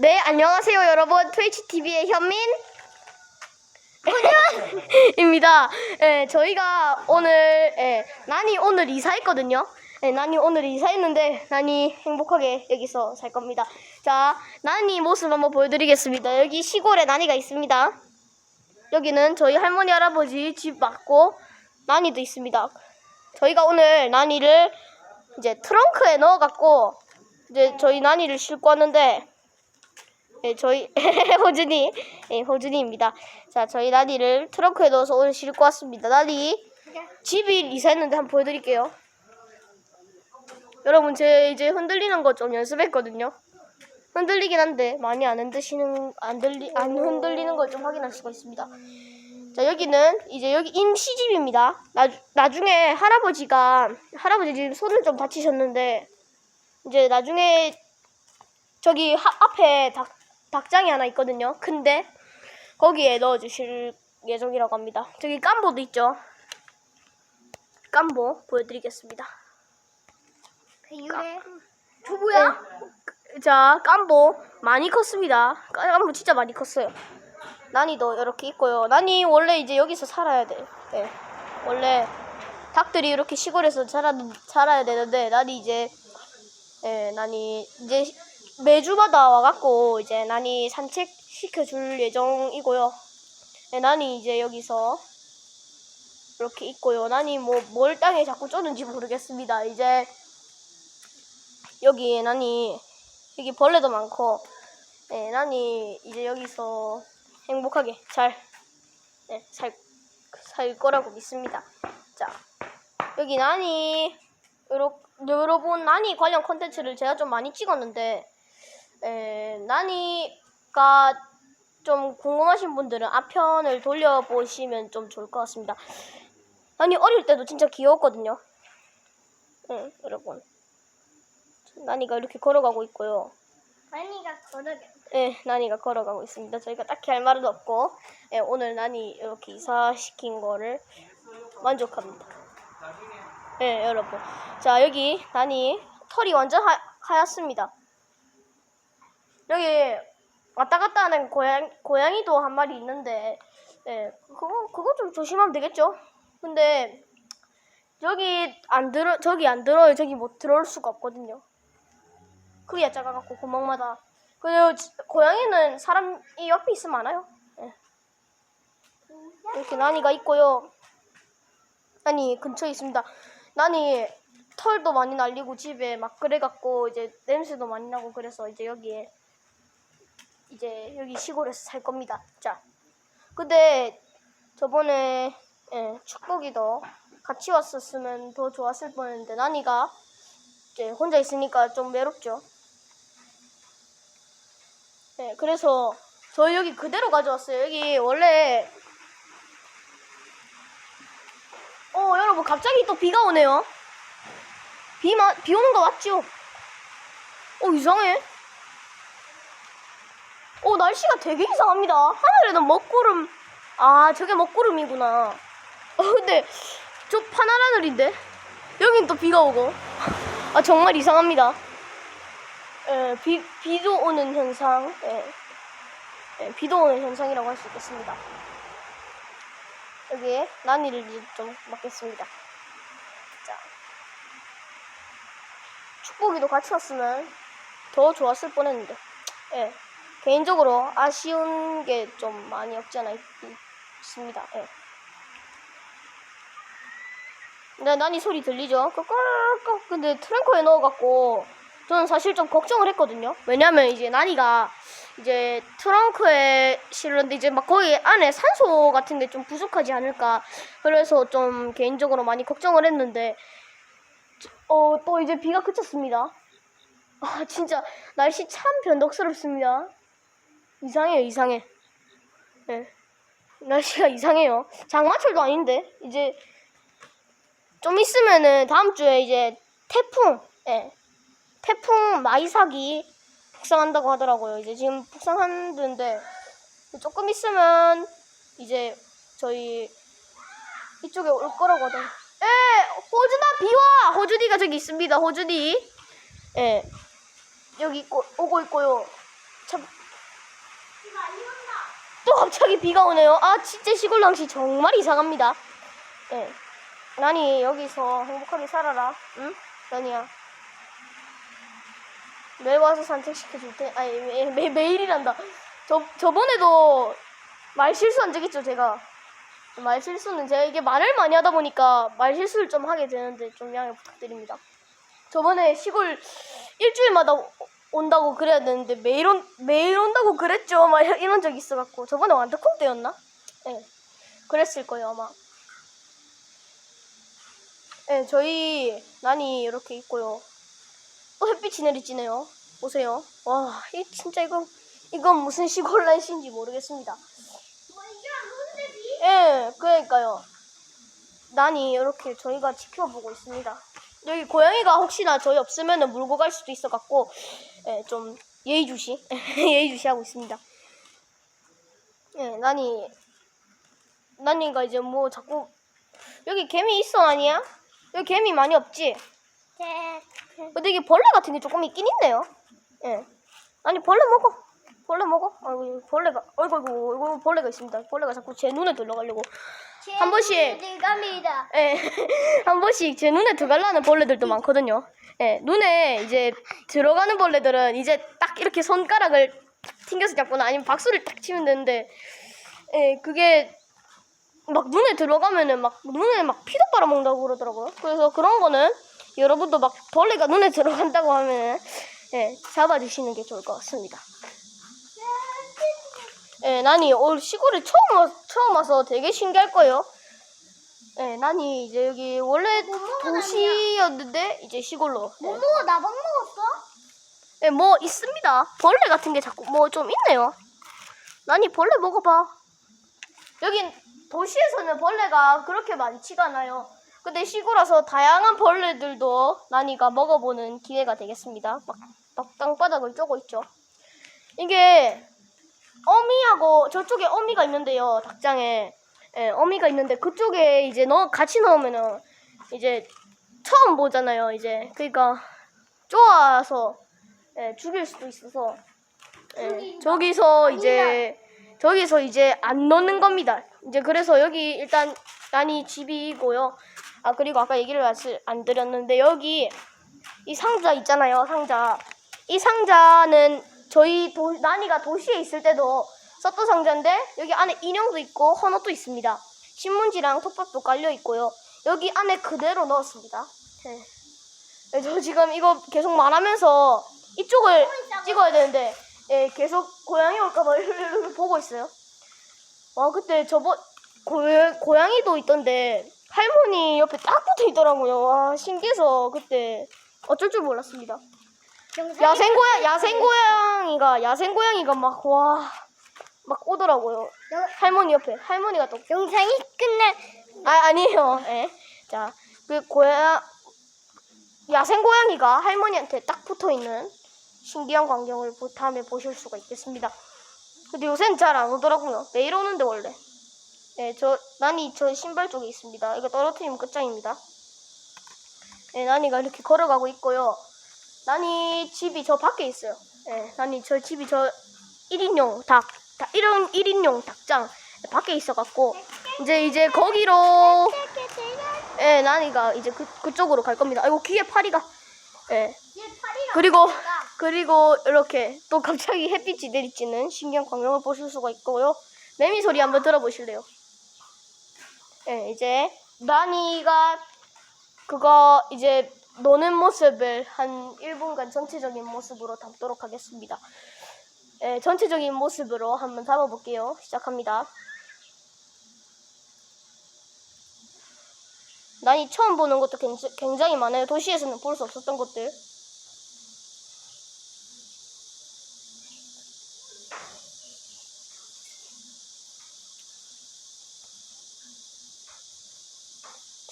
네, 안녕하세요, 여러분. 트위치 TV의 현민. 입니다. 예, 저희가 오늘, 예, 난이 오늘 이사했거든요. 예, 난이 오늘 이사했는데, 난이 행복하게 여기서 살 겁니다. 자, 난이 모습 한번 보여드리겠습니다. 여기 시골에 난이가 있습니다. 여기는 저희 할머니, 할아버지 집 맞고, 난이도 있습니다. 저희가 오늘 난이를 이제 트렁크에 넣어갖고, 이제 저희 난이를 싣고 왔는데, 네, 저희 호준이, 네, 호준이입니다. 자, 저희 나니를 트렁크에 넣어서 오늘 싣고 왔습니다. 나니 집이 이사했는데 한번 보여드릴게요. 여러분, 제 이제 흔들리는 거 좀 연습했거든요. 흔들리긴 한데 많이 안 흔드시는 안 들리 안 흔들리는 걸 좀 확인할 수가 있습니다. 자, 여기는 이제 여기 임시집입니다. 나 나중에 할아버지가 할아버지 지금 손을 좀 다치셨는데 이제 나중에 저기 하, 앞에 닭, 닭장이 하나 있거든요. 근데 거기에 넣어주실 예정이라고 합니다. 저기 깜보도 있죠. 깜보 보여드리겠습니다. 배율에 저 뭐야? 자, 깜보 많이 컸습니다. 깜보 진짜 많이 컸어요. 난이도 이렇게 있고요. 난이 원래 이제 여기서 살아야 돼. 네. 원래 닭들이 이렇게 시골에서 자라, 살아야 되는데 난이 이제 예, 난이 이제 매주마다 와갖고 이제 난이 산책 시켜줄 예정이고요. 예, 난이 이제 여기서 이렇게 있고요. 난이 뭐 뭘 땅에 자꾸 쫓는지 모르겠습니다. 이제 여기 난이 여기 벌레도 많고 예, 난이 이제 여기서 행복하게 잘 예, 살, 살 거라고 믿습니다. 자, 여기 난이 여러, 여러분 난이 관련 콘텐츠를 제가 좀 많이 찍었는데 에, 난이가 좀 궁금하신 분들은 앞편을 돌려보시면 좀 좋을 것 같습니다. 난이 어릴 때도 진짜 귀여웠거든요. 응, 여러분. 난이가 이렇게 걸어가고 있고요. 많이가 걸어가. 예, 난이가 걸어가고 있습니다. 저희가 딱히 할 말은 없고, 예, 오늘 난이 이렇게 이사시킨 거를 만족합니다. 예, 여러분. 자, 여기 난이 털이 완전 하, 하얗습니다. 여기 왔다 갔다 하는 고양, 고양이도 한 마리 있는데, 예, 그거, 그거 좀 조심하면 되겠죠? 근데, 여기 안 들어, 저기 안 들어요. 저기 못 들어올 수가 없거든요. 크기가 작아갖고 구멍마다. 그리고 지- 고양이는 사람이 옆에 있으면 안 와요. 예. 이렇게 난이가 있고요. 난이 근처에 있습니다. 난이 털도 많이 날리고 집에 막 그래갖고 이제 냄새도 많이 나고 그래서 이제 여기에 이제 여기 시골에서 살 겁니다. 자, 근데 저번에 예, 축복이도 같이 왔었으면 더 좋았을 뻔했는데 난이가 이제 혼자 있으니까 좀 외롭죠. 네, 그래서 저희 여기 그대로 가져왔어요. 여기 원래 어 여러분 갑자기 또 비가 오네요. 비만 비 오는 거 맞죠? 어 이상해. 어 날씨가 되게 이상합니다. 하늘에는 먹구름 아 저게 먹구름이구나. 어 근데 저 파란 하늘인데 여긴 또 비가 오고 아 정말 이상합니다. 예, 비, 비도 오는 현상, 예, 예, 비도 오는 현상이라고 할 수 있겠습니다. 여기에 난이를 좀 맡겠습니다. 자, 축복이도 같이 왔으면 더 좋았을 뻔했는데, 예, 개인적으로 아쉬운 게 좀 많이 없지 않아 있, 있습니다. 예. 근데 난 이 소리 들리죠? 꿀꿀꿀. 근데 트렁크에 넣어갖고 저는 사실 좀 걱정을 했거든요. 왜냐면 이제 난이가 이제 트렁크에 실었는데 이제 막 거기 안에 산소 같은 게 좀 부족하지 않을까. 그래서 좀 개인적으로 많이 걱정을 했는데 어 또 이제 비가 그쳤습니다. 아 진짜 날씨 참 변덕스럽습니다. 이상해요 이상해. 네. 날씨가 이상해요. 장마철도 아닌데 이제 좀 있으면은 다음 주에 이제 태풍, 예, 태풍 마이삭이 북상한다고 하더라고요. 이제 지금 북상하는데 조금 있으면 이제 저희 이쪽에 올 거라고 하더라고요. 예, 호준아 비와. 호준이가 저기 있습니다. 호준이. 예, 여기 있고, 오고 있고요. 참. 또 갑자기 비가 오네요. 아 진짜 시골 낭시 정말 이상합니다. 예. 나니 여기서 행복하게 살아라. 응? 나니야. 매일 와서 산책시켜 줄 테. 아니 매, 매, 매일이란다. 저 저번에도 말 실수한 적 있죠 제가. 말 실수는 제가 이게 말을 많이 하다 보니까 말 실수를 좀 하게 되는데 좀 양해 부탁드립니다. 저번에 시골 일주일마다 오- 온다고 그래야 되는데 매일 온 매일 온다고 그랬죠. 막 이런 적 있어갖고 저번에 완두콩 때였나? 예, 그랬을 거예요 아마. 예, 저희 난이 이렇게 있고요. 또 햇빛이 내리지네요. 보세요. 와, 이 진짜 이건 이건 무슨 시골 날씨인지 모르겠습니다. 예, 그러니까요. 난이 이렇게 저희가 지켜보고 있습니다. 여기 고양이가 혹시나 저희 없으면 물고 갈 수도 있어 갖고, 예, 좀 예의주시, 예의주시 하고 있습니다. 예, 난이, 난이가 이제 뭐 자꾸, 여기 개미 있어, 아니야? 여기 개미 많이 없지? 네. 근데 이게 벌레 같은 게 조금 있긴 있네요. 예. 아니, 벌레 먹어. 벌레 먹어. 아이고, 벌레가, 어이구, 어이구, 어이구, 벌레가 있습니다. 벌레가 자꾸 제 눈에 들어가려고. 한 번씩. 들갑니다. 예, 한 번씩 제 눈에 들어가려는 벌레들도 많거든요. 예, 눈에 이제 들어가는 벌레들은 이제 딱 이렇게 손가락을 탁 튕겨서 잡거나 아니면 박수를 딱 치면 되는데, 예, 그게 막 눈에 들어가면은 막 눈에 막 피도 빨아먹는다고 그러더라고요. 그래서 그런 거는 여러분도 막 벌레가 눈에 들어간다고 하면 예, 잡아주시는 게 좋을 것 같습니다. 예, 난이 올 시골에 처음, 와, 처음 와서 되게 신기할 거예요. 예, 난이 이제 여기 원래 못 도시였는데 이제 시골로. 뭐 예. 먹어? 나밥 먹었어? 예, 뭐 있습니다. 벌레 같은 게 자꾸 뭐 좀 있네요. 난이 벌레 먹어봐. 여긴 도시에서는 벌레가 그렇게 많지가 않아요. 근데 시골 와서 다양한 벌레들도 난이가 먹어보는 기회가 되겠습니다. 막, 막 땅바닥을 쪼고 있죠. 이게 어미하고 저쪽에 어미가 있는데요. 닭장에 예, 어미가 있는데 그쪽에 이제 넣 같이 넣으면은 이제 처음 보잖아요. 이제 그러니까 좋아서 예, 죽일 수도 있어서 예, 저기서 이제 저기서 이제 안 넣는 겁니다. 이제 그래서 여기 일단 난이 집이고요. 아 그리고 아까 얘기를 안 드렸는데 여기 이 상자 있잖아요. 상자 이 상자는 저희 도, 난이가 도시에 있을 때도 썼던 상자인데 여기 안에 인형도 있고 헌옷도 있습니다. 신문지랑 톱밥도 깔려 있고요. 여기 안에 그대로 넣었습니다. 네. 네, 저 지금 이거 계속 말하면서 이쪽을 찍어야 되는데 예, 계속 고양이 올까봐 이렇게 보고 있어요. 와 그때 저번 고, 고양이도 있던데 할머니 옆에 딱 붙어 있더라고요. 와 신기해서 그때 어쩔 줄 몰랐습니다. 야생 고양 야생 고양이가 야생 고양이가 막 와 막 오더라고요. 할머니 옆에 할머니가 또 영상이 끝날 아, 아니에요. 예. 자, 그 고양 야생 고양이가 할머니한테 딱 붙어 있는 신기한 광경을 보- 다음에 보실 수가 있겠습니다. 근데 요새는 잘 안 오더라고요. 매일 오는데 원래. 예, 저 난이 저 신발 쪽에 있습니다. 이거 떨어뜨리면 끝장입니다. 예, 난이가 이렇게 걸어가고 있고요. 난이 집이 저 밖에 있어요. 예, 난이 저 집이 저 1인용 닭, 닭 1인, 1인용 닭장 밖에 있어갖고 이제 이제 거기로 예, 난이가 이제 그, 그쪽으로 갈 겁니다. 아이고 귀에 파리가 예. 그리고 그리고 이렇게 또 갑자기 햇빛이 내리쬐는 신기한 광경을 보실 수가 있고요. 매미 소리 한번 들어보실래요? 예, 이제 난이가 그거 이제 노는 모습을 한 1분간 전체적인 모습으로 담도록 하겠습니다. 예, 전체적인 모습으로 한번 담아볼게요. 시작합니다. 난이 처음 보는 것도 굉장히- 많아요. 도시에서는 볼 수 없었던 것들.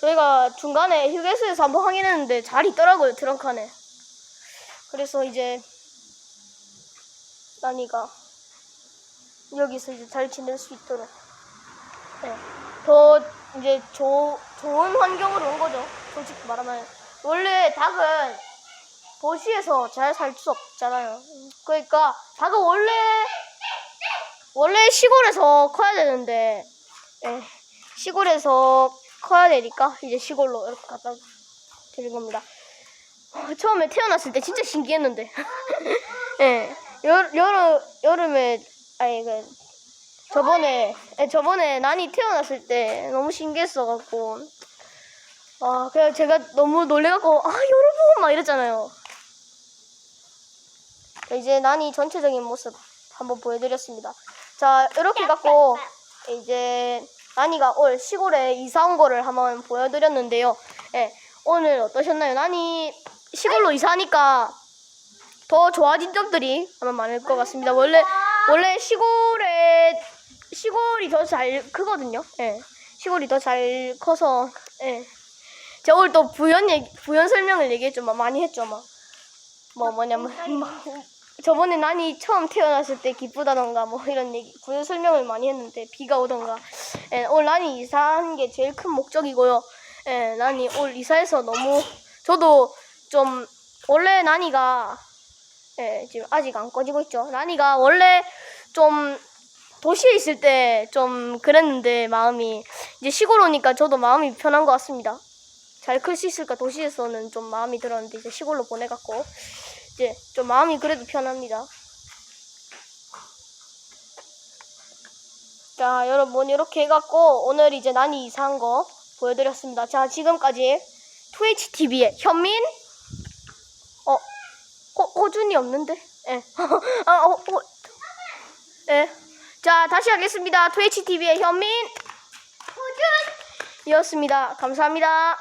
저희가 중간에 휴게소에서 한번 확인했는데 잘 있더라고요, 트렁크 안에. 그래서 이제 난이가 여기서 이제 잘 지낼 수 있도록 네. 더 이제 조, 좋은 환경으로 온 거죠. 솔직히 말하면 원래 닭은 도시에서 잘 살 수 없잖아요. 그러니까 닭은 원래 원래 시골에서 커야 되는데 예, 시골에서 커야 되니까 이제 시골로 이렇게 갖다 드린 겁니다. 어, 처음에 태어났을 때 진짜 신기했는데 예 여, 여름 여름에 아니 그 저번에 예, 저번에 난이 태어났을 때 너무 신기했어 갖고 아 그냥 제가 너무 놀래갖고 아 여러분 막 이랬잖아요. 이제 난이 전체적인 모습 한번 보여드렸습니다. 자 이렇게 갖고 이제 난이가 올 시골에 이사 온 거를 한번 보여드렸는데요. 예, 오늘 어떠셨나요? 난이 시골로 이사하니까 더 좋아진 점들이 아마 많을 것 같습니다. 원래 원래 시골에 시골이 더 잘 크거든요. 예, 시골이 더 잘 커서 예. 제가 오늘 또 부연 얘기, 부연 설명을 얘기했죠. 막 많이 했죠. 막. 뭐 뭐냐면 막 저번에 난이 처음 태어났을 때 기쁘다던가 뭐 이런 얘기 부연 설명을 많이 했는데 비가 오던가 예, 오늘 난이 이사한 게 제일 큰 목적이고요. 예, 난이 올 이사해서 너무 저도 좀 원래 난이가 예, 지금 아직 안 꺼지고 있죠. 난이가 원래 좀 도시에 있을 때 좀 그랬는데 마음이 이제 시골 오니까 저도 마음이 편한 것 같습니다. 잘 클 수 있을까 도시에서는 좀 마음이 들었는데 이제 시골로 보내갖고 이제 좀 마음이 그래도 편합니다. 자 여러분 이렇게 해갖고 오늘 이제 난이 이사한 거 보여드렸습니다. 자 지금까지 2HTV의 현민 어 호, 호준이 없는데? 예. 아, 어, 호, 예. 자 다시 하겠습니다. 2HTV의 현민 호준 이었습니다. 감사합니다.